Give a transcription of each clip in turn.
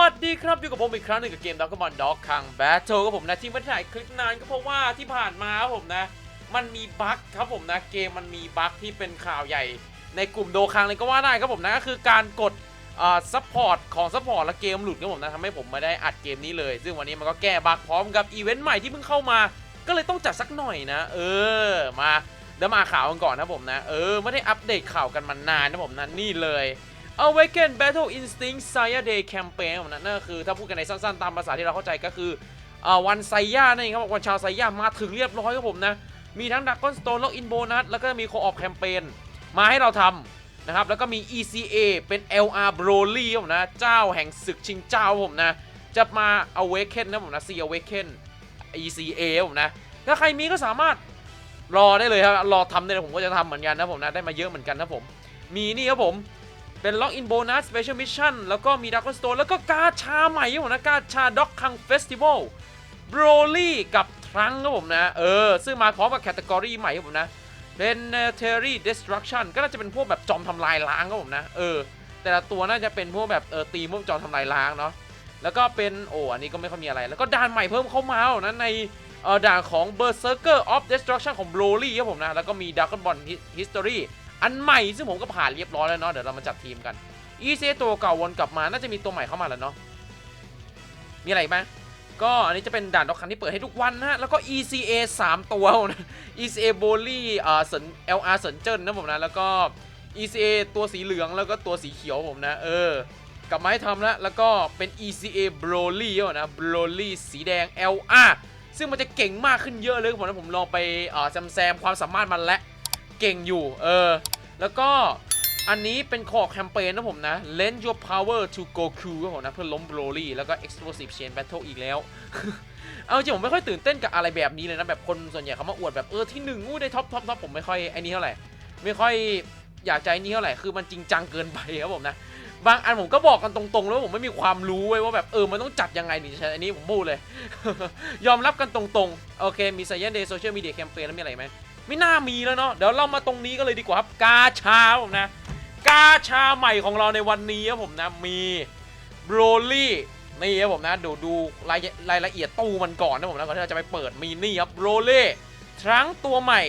วัสดีครับอยู่กับผมอีกครั้งหนึ่งกับเกม d o g ก m o n Dog คัง Battle กับผมนะที่ไม่ถ่ายคลิปนานก็เพราะว่าที่ผ่านมาครับผมนะ มันมีบั๊กครับผมนะเกมมันมีบั๊กที่เป็นข่าวใหญ่ ในกลุ่มโดคังเลยก็ว่าได้ครับผมนะก็คือการกดอ่าซัพพอร์ตของซัพพอร์ตและเกมหลุดครับผมนะทำให้ผมไม่ได้อัดเกมนี้เลย ซึ่งวันนี้มันก็แก้บั๊กพร้อมกับอีเวนต์ใหม่ที่เพิ่งเข้ามา ก็เลยต้องจัดสักหน่อยนะ เออมาเดี๋ยวมาข่าวกันก่อนนะผมนะ เออไม่ได้อัปเดตข่าวกันมานานนะผมนะนี่เลย Awaken Battle Instinct Saya Day Campaign นะนั่นก็คือถ้าพูดกันในสั้นๆ ตามภาษาที่เราเข้าใจก็คืออวันไซย่านั่นเองครับวันชาวไซย่ามาถึงเรียบร้อยครับผมนะ มีทั้ง Dragon Stone ล็อกอินโบนัสแล้วก็มีโคออ p แคมเปญมาให้เราทำนะครับ แล้วก็มี ECA เป็น LR Broly ครับผมนะ เจ้าแห่งศึกชิงเจ้าผมนะ จะมา Awaken นะผมนะ C Awaken ECA ผมนะ ถ้าใครมีก็สามารถรอได้เลยครับ รอทำได้เลยผมก็จะทำเหมือนกันนะผมนะ ได้มาเยอะเหมือนกันนะผม มีนี่ครับผม เป็นล็อกอินโบนัส Special Mission แล้วก็มีดัก o n Stone แล้วก็กาชาใหม่ครับผมนะกาชาด็อกคังเฟสติวัลบรลี่กับทรังครับผมนะเออซึ่งมาพร้อมกับแคตตากรีใหม่ครับผมนะเป็น t e r r y Destruction ก็น่าจะเป็นพวกแบบจอมทำลายล้างครับผมนะเออแต่ละตัวน่าจะเป็นพวกแบบเออตีพวกจอมทำลายล้างเนาะแล้วก็เป็นโอ้อันนี้ก็ไม่ค่อยมีอะไรแล้วก็ด่านใหม่เพิ่มเข้ามาแล้นะในเออด่านของ Berserker of Destruction ของ Broly ครับผมนะแล้วก็มี Dragon Ball History อันใหม่ซึ่งผมก็ผ่านเรียบร้อยแล้วเนาะเดี๋ยวเรามาจัดทีมกัน ECA ตัวเก่าวนกลับมาน่าจะมีตัวใหม่เข้ามาแล้วเนาะมีอะไรไหมก็อันนี้จะเป็นด่านดอกคันที่เปิดให้ทุกวันนะแล้วก็ ECA 3 ตัวนะ ECA b o l y อ่าเซิน LR เซินเจิ้นนะผมนะแล้วก็ ECA ตัวสีเหลืองแล้วก็ตัวสีเขียวผมนะเออกลับมาให้ทำแล้วแล้วก็เป็น ECA Broly นะ Broly สีแดง LR ซึ่งมันจะเก่งมากขึ้นเยอะเลยผมนะผมลองไปอ่าแซมแซมความสามารถมันและ เก่งอยู่ เออ แล้วก็อันนี้เป็นคอแคมเปญนะผมนะ Lend your power to Goku ครับผมนะ เพื่อล้ม Broly แล้วก็ Explosive Chain Battle อีกแล้ว เอาจริงผมไม่ค่อยตื่นเต้นกับอะไรแบบนี้เลยนะ แบบคนส่วนใหญ่เขามาอวดแบบ เออที่หนึ่งอู้ได้ท็อปท็อปท็อปผมไม่ค่อยไอ้นี่เท่าไหร่ ไม่ค่อยอยากใจนี่เท่าไหร่ คือมันจริงจังเกินไปครับผมนะ บางอันผมก็บอกกันตรงๆแล้ววาผมไม่มีความรู้เว้ยว่าแบบเออมันต้องจัดยังไงนี่ใช่อันนี้ผมพูดเลย ยอมรับกันตรงๆ โอเค มี s ซ i ย n Day Social Media Campaign แล้วมีอะไรไหม ไม่น่ามีแล้วเนาะเดี๋ยวเรามาตรงนี้กันเลยดีกว่าครับกาชาผมนะ กาชาใหม่ของเราในวันนี้ครับผมนะมีโบรลี่นี่ครับผมนะดูดูรายรายละเอียดตู้มันก่อนนะผมนะก่อนที่เราจะไปเปิดมีนี่ครับโบรลี่ทั้งตัวใหม่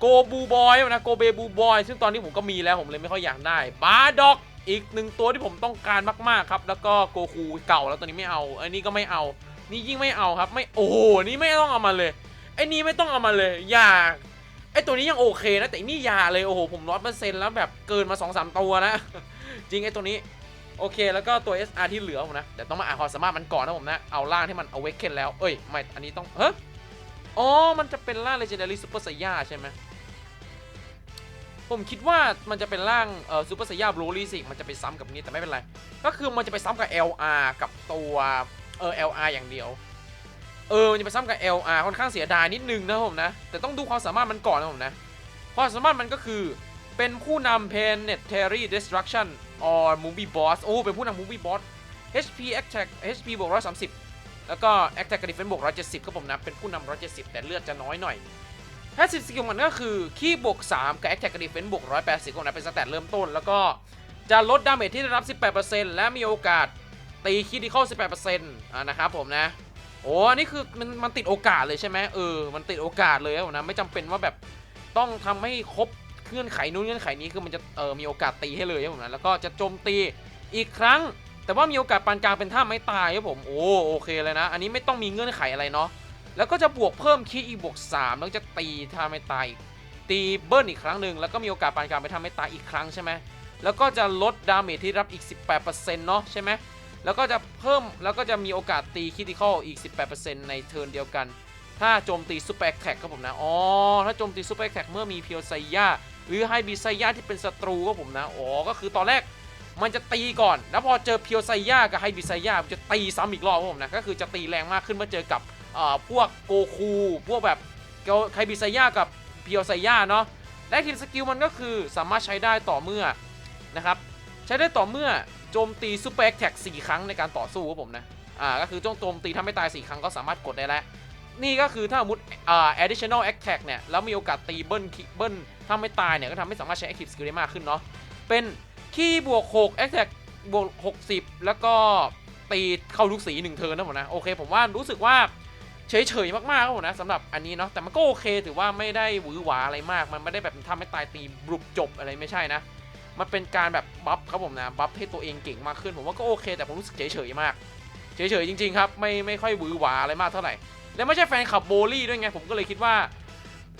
โกบูบอยนะโกเบบูบอยซึ่งตอนนี้ผมก็มีแล้วผมเลยไม่ค่อยอยากได้บาร์ด็อกอีกหนึ่งตัวที่ผมต้องการมากๆครับ แล้วก็โกคูเก่าแล้วตัวนี้ไม่เอา อันนี้ก็ไม่เอา นี่ยิ่งไม่เอาครับ ไม่โอ้โหนี่ไม่ต้องเอามาเลย ไอ้นี่ไม่ต้องเอามาเลยอย่าไอ้ตัวนี้ยังโอเคนะ แต่นี่อย่าเลยโอ้โหผมร้อยเปอร์เซ็นต์แล้วแบบเกินมา2อสตัวนะ จริงไอ้ตัวนี้โอเค แล้วก็ตัว SR ที่เหลือผมนะเดี๋ยวต้องมาอ่านความสามารถมันก่อนนะผมนะ เอาร่างที่มัน awaken แล้ว เอ้ย ไม่ อันนี้ต้องเฮ้ยอ๋อ มันจะเป็นร่าง legendary super s a i y a ใช่ไหมผมคิดว่ามันจะเป็นร่างเอ่อซูเปอร์ไซย่าบลูลี่สิมันจะไปซ้ำกับนี้แต่ไม่เป็นไร ก็คือมันจะไปซ้ำกับ LR กับตัวเออ LR อย่างเดียว เออมันจะไปซ้ำกับ LR ค่อนข้างเสียดายนิดนึงนะผมนะ แต่ต้องดูความสามารถมันก่อนนะผมนะ ความสามารถมันก็คือเป็นผู้นำ Planetary Destruction or Movie Boss โอ้ เป็นผู้นำ Movie Boss HP Attack HP บวก130 แล้วก็ Attack กับ Defense บวก170ครับผมนะ เป็นผู้นำ170 แต่เลือดจะน้อยหน่อยแพสซีฟสกิลมันก็คือ ขี้บวก3กับ Attack กับ Defense บวก180ของนั้นเป็นสแตทเริ่มต้น แล้วก็จะลดดาเมจที่ได้รับ 18%และมีโอกาสตีคิดิคอล18%อ่านะครับผมนะ โอ้อันนี้คือมันมันติดโอกาสเลยใช่ไหมเออ มันติดโอกาสเลยครับผมนะ ไม่จำเป็นว่าแบบต้องทำให้ครบเงื่อนไขนู้นเงื่อนไขนี้คือมันจะเออมีโอกาสตีให้เลยครับผมนะ แล้วก็จะโจมตีอีกครั้ง แต่ว่ามีโอกาสปานกลางเป็นท่าไม่ตายครับผม โอ้โอเคเลยนะ อันนี้ไม่ต้องมีเงื่อนไขอะไรเนาะ แล้วก็จะบวกเพิ่มคีย์อีกบวก3แล้วจะตีถ้าไม่ตายอีกตีเบิ้ลอีกครั้งหนึ่งแล้วก็มีโอกาสปานกลางไปทำให้ตายอีกครั้งใช่ไหมแล้วก็จะลดดาเมจที่รับอีก 18%เนาะใช่ไหม แล้วก็จะเพิ่มแล้วก็จะมีโอกาสตีคิติคอลอีก 18%ในเทิร์นเดียวกัน ถ้าโจมตีซูเปอร์แท็กครับผมนะ อ๋อ ถ้าโจมตีซูเปอร์แท็กเมื่อมีเพียวไซย่าหรือไฮบีไซย่าที่เป็นศัตรูครับผมนะ อ๋อ ก็คือตอนแรกมันจะตีก่อน แล้วพอเจอเพียวไซย่ากับไฮบีไซย่าจะตีซ้ำอีกรอบครับผมนะ ก็คือจะตีแรงมากขึ้นเมื่อเจอกับพวกโกคูพวกแบบไคบิไซย่ากับเพียวไซย่าเนาะ และทีมสกิลมันก็คือสามารถใช้ได้ต่อเมื่อนะครับ ใช้ได้ต่อเมื่อโจมตีซูเปอร์แท็กสี่ครั้งในการต่อสู้ครับผมนะ อ่า ก็คือจ้องโจมตีถ้าไม่ตาย 4 ครั้งก็สามารถกดได้แล้ว นี่ก็คือถ้าสมมติอ่า additional attack เนี่ย แล้วมีโอกาสตีเบิ้ลเบิ้ลถ้าไม่ตายเนี่ย ก็ทำให้สามารถใช้ active skill ได้มากขึ้นเนาะ เป็นคีย์บวก 6 attack บวก 60 แล้วก็ตีเข้าทุกสีหนึ่งเทิร์นนะผมนะ โอเคผมว่ารู้สึกว่าเฉยๆมากๆครับผมนะสำหรับอันนี้เนาะแต่มันก็โอเคถือว่าไม่ได้หวือหวาอะไรมาก มันไม่ได้แบบทำให้ตายตีบรุบจบอะไรไม่ใช่นะ มันเป็นการแบบบัฟครับผมนะบัฟให้ตัวเองเก่งมากขึ้นผมว่าก็โอเค แต่ผมรู้สึกเฉยๆมากเฉยๆจริงๆครับไม่ไม่ค่อยหวือหวาอะไรมากเท่าไหร่และไม่ใช่แฟนคลับโบลี่ด้วยไงผมก็เลยคิดว่า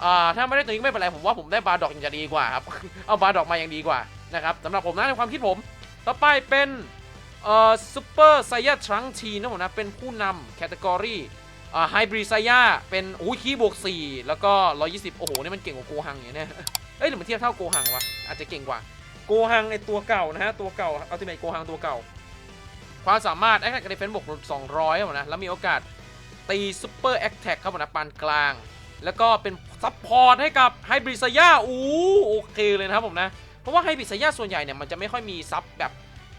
อ่าถ้าไม่ได้ตัวนี้ไม่เป็นไรผมว่าผมได้บาร์ดอกยังจะดีกว่าครับเอาบาร์ดอกมายังดีกว่านะครับสำหรับผมนะในความคิดผมต่อไปเป็นเอ่อซูเปอร์ไซยาทรังทีนะผมนะเป็นผู้นำแคตตากรีอ่าไฮบริดไซยาเป็นโอ้ยคีย์บวก 4 แล้วก็ 120 โอ้โหนี่มันเก่งกว่าโกหังอย่างเนี้ยเอ้ยหรือมันเทียบเท่าโกหังวะอาจจะเก่งกว่า โกหังไอตัวเก่านะฮะ ตัวเก่าอัลติเมทโกหังตัวเก่า ความสามารถแอคแท็กกับดีเฟนซ์บวก200ครับผมนะ แล้วมีโอกาสตีซูเปอร์แอคแท็กครับผมนะปานกลาง แล้วก็เป็นซัพพอร์ตให้กับไฮบริดไซยาอู้โอเคเลยนะครับผมนะ เพราะว่าไฮบริดไซยาส่วนใหญ่เนี่ยมันจะไม่ค่อยมีซับแบบ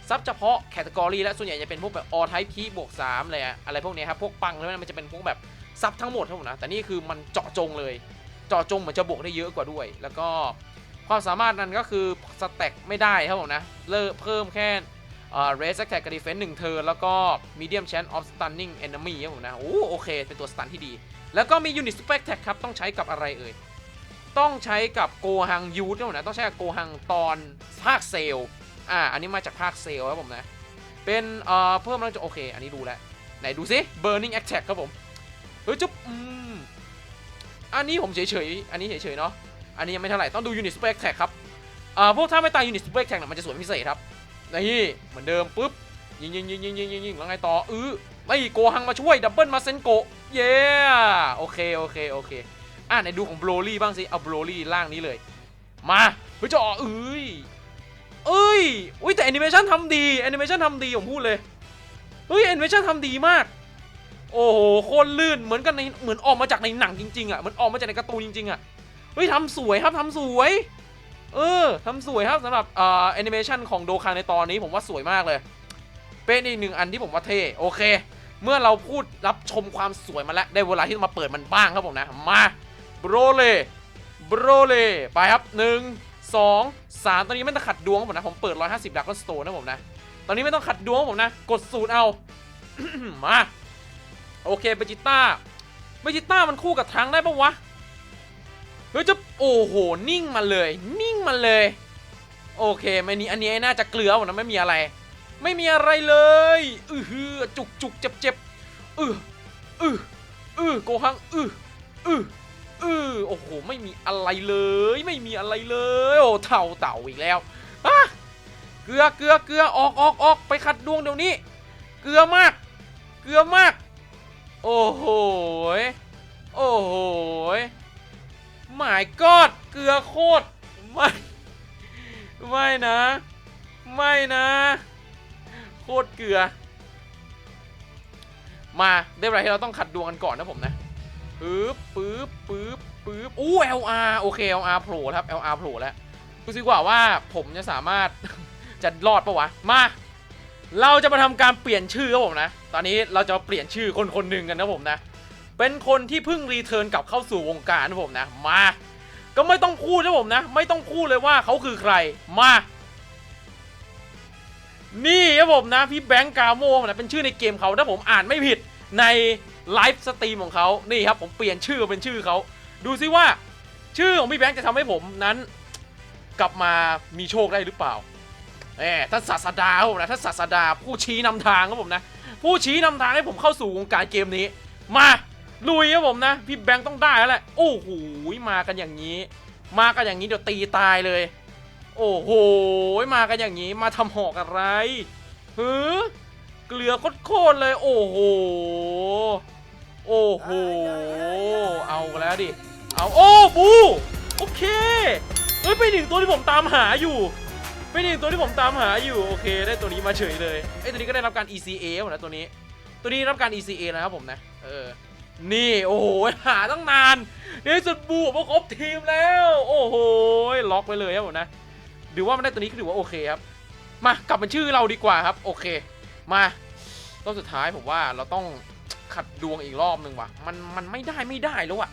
ซับเฉพาะแคตตากรีและส่วนใหญ่จะเป็นพวกแบบออไทพีบวก3เลยอะอะไรพวกนี้ครับ พวกปังแล้วมันจะเป็นพวกแบบซับทั้งหมดทั้งหมนะ แต่นี่คือมันเจาะจงเลย เจาะจงเหมือนจะบวกได้เยอะกว่าด้วย แล้วก็ ความสามารถนั้นก็คือสแต็กไม่ได้ครับผมนะเลิกเพิ่มแค่เอ่อ raise attack กับ defense 1เทิร์แล้วก็ medium chance of stunning enemy ครับผมนะ โอ้โอเค เป็นตัวสตันที่ดี แล้วก็มี unit super attack ครับ ต้องใช้กับอะไรเอ่ย ต้องใช้กับโกฮังยูทครับผมนะ ต้องใช้กับโกฮังตอนภาคเซลอ่า อันนี้มาจากภาคเซลครับผมนะ เป็นเอ่อเพิ่มแล้วจะโอเค อันนี้ดูแล้ว ไหนดูซิ burning attack ครับผม เฮ้ยจุ๊บอืมอันนี้ผมเฉยๆ อันนี้เฉยๆเนาะ อันนี้ยังไม่เท่าไหร่ต้องดู unit super attack ครับอ่าพวกถ้าไม่ตาย unit super attack เนี่ยมันจะสวยพิเศษครับนี่เหมือนเดิมปุ๊บยิงยิงยิงยิงยิงยิงยิงแล้วไงต่ออื้อไม่โกหังมาช่วยดับเบิลมาเซนโกเย้โอเคโอเคโอเคอะไหนดูของโบรลี่บ้างสิเอาโบรลี่ล่างนี้เลย มาเฮ้ยจะอ๋อเอ้ยเอ้ยอุ้ยแต่แอนิเมชันทำดีแอนิเมชันทำดีผมพูดเลยเฮ้ยแอนิเมชันทำดีมาก โอ้โหโคตรลื่นเหมือนกันในเหมือนออกมาจากในหนังจริงๆอะเหมือนออกมาจากในการ์ตูนจริงๆอะ เฮ้ยทำสวยครับทำสวย เออทำสวยครับสำหรับอ่อแอนิเมชันของโดคางในตอนนี้ผมว่าสวยมากเลย เป็นอีกหนึ่งอันที่ผมว่าเท่โอเค เมื่อเราพูดรับชมความสวยมาแล้ว ได้เวลาที่มาเปิดมันบ้างครับผมนะ มาโบรเลโบรเลไปครับหนึ่งสองสามตอนนี้ไม่ต้องขัดดวงผมนะ ผมเปิด 150ดักก็สโตนนะผมนะ ตอนนี้ไม่ต้องขัดดวงผมนะ กดสูตรเอา มา โอเคเบจิต้าเบจิต้ามันคู่กับทางได้ปะวะ เฮ้ยจะโอ้โหนิ่งมาเลย นิ่งมาเลย โอเคไม่นี้อันนี้น่าจะเกลือผมนะไม่มีอะไร ไม่มีอะไรเลยอือฮือจุกจุกเจ็บเจ็บอืออืออือโกหังอืออือเออโอ้โหไม่มีอะไรเลย ไม่มีอะไรเลยโอ้เต่าเต่าอีกแล้วอะเกลือเกลือเกลือออกออกออกไปขัดดวงเดี๋ยวนี้ เกลือมาก เกลือมาก โอ้โหยโอ้โหย หมายกอดเกลือโคตรไม่ไม่นะ ไม่นะ โคตรเกลือ มาได้เวลาที่เราต้องขัดดวงกันก่อนนะผมนะปึ๊บปึ๊บปึ๊บปึ๊บอู้ LR โอเค LR โผล่ครับ LR โผล่แล้วดูสิกว่าว่าผมจะสามารถจะรอดปะวะ มา เราจะมาทำการเปลี่ยนชื่อครับผมนะ ตอนนี้เราจะเปลี่ยนชื่อคนคนหนึ่งกันนะผมนะ เป็นคนที่เพิ่งรีเทิร์นกลับเข้าสู่วงการนะผมนะ มา ก็ไม่ต้องพูดนะผมนะ ไม่ต้องพูดเลยว่าเขาคือใคร มา นี่ครับผมนะ พี่แบงค์กาโมนะเป็นชื่อในเกมเขาถ้าผมอ่านไม่ผิดในไลฟ์สตรีมของเขานี่ครับผมเปลี่ยนชื่อเป็นชื่อเขา ดูซิว่า ชื่อของพี่แบงค์จะทำให้ผมนั้น กลับมามีโชคได้หรือเปล่าแหมท่านศาสดาครับผมนะท่านศาสดาผู้ชี้นำทางครับผมนะ ผู้ชี้นำทางให้ผมเข้าสู่วงการเกมนี้ มา ลุยครับผมนะ พี่แบงค์ต้องได้แล้วแหละ โอ้โหมากันอย่างนี้ มากันอย่างนี้เดี๋ยวตีตายเลย โอ้โหมากันอย่างนี้มาทำหอกอะไรหือเกลือโคตรเลย โอ้โห โอ้โห เอาแล้วดิ เอาโอ้บูโอเคเฮ้ยเป็นหนึ่งตัวที่ผมตามหาอยู่เป็นหนึ่งตัวที่ผมตามหาอยู่โอเค ได้ตัวนี้มาเฉยเลยไอ้ตัวนี้ก็ได้รับการ ECA หมดนะตัวนี้ ตัวนี้รับการ ECA นะครับผมนะ เออ นี่โอ้โหหาตั้งนานในที่สุดบูมาครบทีมแล้ว โอ้โหล็อกไปเลยครับผมนะถือว่ามันได้ตัวนี้ก็ถือว่าโอเคครับ มากลับเป็นชื่อเราดีกว่าครับ โอเค มารอบสุดท้ายผมว่าเราต้องขัดดวงอีกรอบหนึ่งว่ะ มันมันไม่ได้ไม่ได้แล้วอะ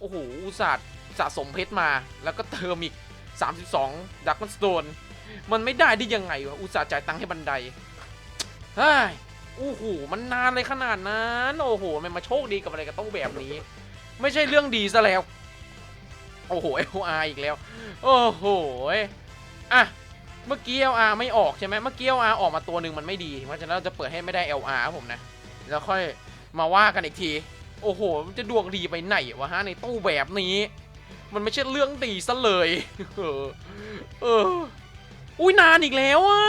โอ้โหอุตส่าห์สะสมเพชรมาแล้วก็เติมอีก 32ดักมันสโตนมันไม่ได้ได้ยังไงวะอุตส่าห์จ่ายตังค์ให้บันไดเฮ้ย โอ้โหมันนานเลยขนาดนั้นโอ้โหมันมาโชคดีกับอะไรกับตู้แบบนี้ ไม่ใช่เรื่องดีซะแล้ว โอ้โห LR อีกแล้ว โอ้โหอะเมื่อกี้ LR ไม่ออกใช่ไหมเมื่อกี้ LR ออกมาตัวหนึ่งมันไม่ดีเพราะฉะนั้นเราจะเปิดให้ไม่ได้ LR ครับผมนะแล้วค่อยมาว่ากันอีกที โอ้โหมันจะดวงดีไปไหนวะฮะในตู้แบบนี้ มันไม่ใช่เรื่องดีซะเลยเออเอออุ้ยนานอีกแล้วอะ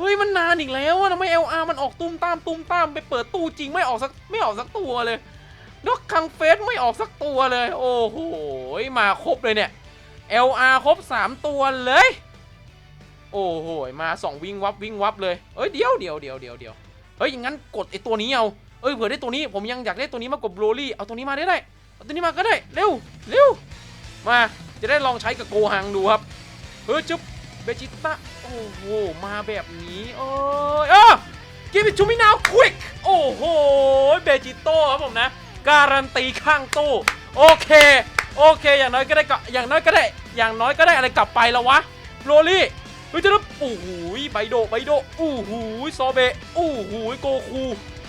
เฮ้ยมันนานอีกแล้วอะทำไม LR มันออกตุ้มตามตุ้มตามไปเปิดตู้จริงไม่ออกสักไม่ออกสักตัวเลยด็อกคังเฟสไม่ออกสักตัวเลย โอ้โหมาครบเลยเนี่ย LR ครบ 3 ตัวเลย โอ้โหมา 2 วิ่งวับวิ่งวับเลยเอ้ยเดี๋ยวเดี๋ยวเดี๋ยวเดี๋ยวเดี๋ยวเฮ้ยอย่างงั้นกดไอตัวนี้เอาเอ้ยเผื่อได้ตัวนี้ผมยังอยากได้ตัวนี้มากกว่าโบรลี่เอาตัวนี้มาได้ได้เอาตัวนี้มาก็ได้เร็วเร็วมาจะได้ลองใช้กับโกหังดูครับเฮ้ยจุ๊บ เบจิต้าโอ้โห มาแบบนี้เอ้ยเออ give it to me now quick โอ้โห เบจิโต้ครับผมนะ การันตีข้างตู้ โอเค โอเค อย่างน้อยก็ได้กลับอย่างน้อยก็ได้ อย่างน้อยก็ได้อะไรกลับไปแล้ววะโรลี่เฮ้ยจะรับโอ้โหไบโดไบโดโอ้โหซอเบโอ้โหโกคู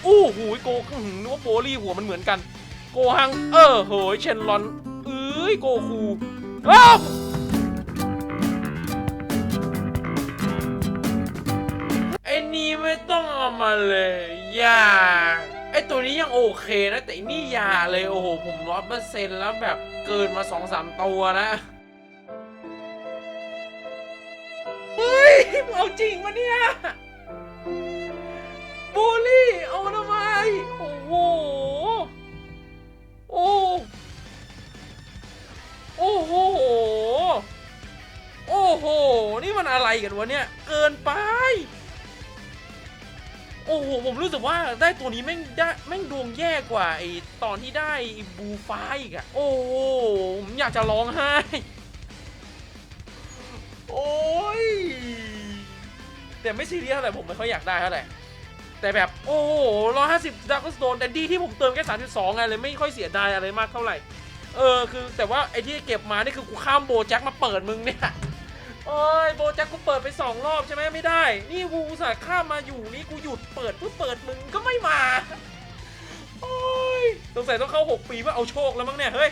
โอ้โหโกหือนึกว่าโบลี่หัวมันเหมือนกัน โกฮัง เออเฮ้ยเชนลอนเอ้ยโกคูอ้าว เอาเลยอย่าไอตัวนี้ยังโอเคนะแต่นี่อย่าเลยโอ้โหผมร้อยเปอร์เซ็นต์แล้วแบบเกินมาสองสามตัวนะเฮ้ยเอาจริงมะเนี่ยบูลลี่เอามาทำไมโอ้โหโอ้โอ้โหโอ้โห นี่มันอะไรกันวะเนี่ย เกินไป โอ้โหผมรู้สึกว่าได้ตัวนี้แม่งได้แม่งดวงแย่กว่าไอตอนที่ได้บูฟ้าอีกอะโอ้โหผมอยากจะร้องไห้โอ้ยแต่ไม่ซีเรียสเท่าไรผมไม่ค่อยอยากได้เท่าไหร่แต่แบบโอ้โหร้อยห้าสิบดักสโตนแต่ดีที่ผมเติมแค่สามจุดสองไงเลยไม่ค่อยเสียดายอะไรมากเท่าไหร่ เออคือแต่ว่าไอที่เก็บมานี่คือกูข้ามโบแจ็คมาเปิดมึงเนี่ย โอ้ยโบแจ็คกูเปิดไปสองรอบใช่ไหมไม่ได้ นี่กูอุตส่าห์ข้ามมาอยู่นี่กูหยุดเปิดเพื่อเปิดมึงก็ไม่มาโอ้ยสงสัยต้องเข้า 6 ปีเพื่อเอาโชคแล้วมั้งเนี่ยเฮ้ย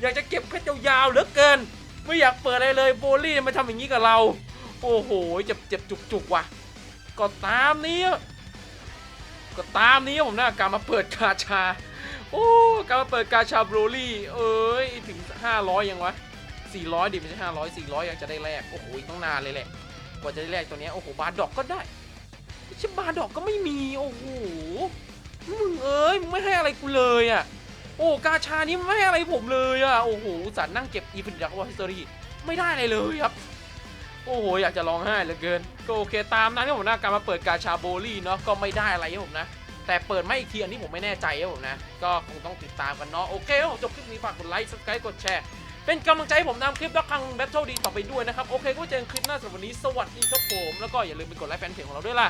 อยากจะเก็บแค่ยาวๆเหลือเกิน ไม่อยากเปิดอะไรเลยโบลี่มาทำอย่างนี้กับเรา โอ้โหเจ็บเจ็บจุกจุกว่ะก็ตามนี้ก็ตามนี้ผมนะการมาเปิดกาชา โอ้การมาเปิดกาชาโบลี่เอ้ยถึง 500 ยังวะ 400ดิไม่ใช่500 400 ยังจะได้แลกโอ้โหอีกต้องนานเลยแหละกว่าจะได้แลกตัวเนี้ยโอ้โหบาร์ดอกก็ได้ไม่ใช่บาร์ดอกก็ไม่มีโอ้โหมึงเอ้ยมึงไม่ให้อะไรกูเลยอะโอ้กาชานี้ไม่ให้อะไรผมเลยอะโอ้โหสันนั่งเก็บอีพินดักวอฮิสตอรี่ไม่ได้อะไรเลยครับโอ้โหอยากจะร้องไห้เหลือเกินก็โอเคตามนั้นครับผมนะการมาเปิดกาชาโบลี่เนาะก็ไม่ได้อะไรครับผมนะแต่เปิดไม่อีกทีอันนี้ผมไม่แน่ใจครับผมนะ ก็คงต้องติดตามกันเนาะโอเคผมจบคลิปนี้ฝากกดไลค์ซับสไครต์กดแชร์ เป็นกำลังใจให้ผมทำคลิปแล้วครั้งแบทเทิลดีต่อไปด้วยนะครับ โอเคก็เจอกันคลิปหน้าสำหรับวันนี้สวัสดีครับผม แล้วก็อย่าลืมไปกดไลค์แฟนเพจของเราด้วยล่ะ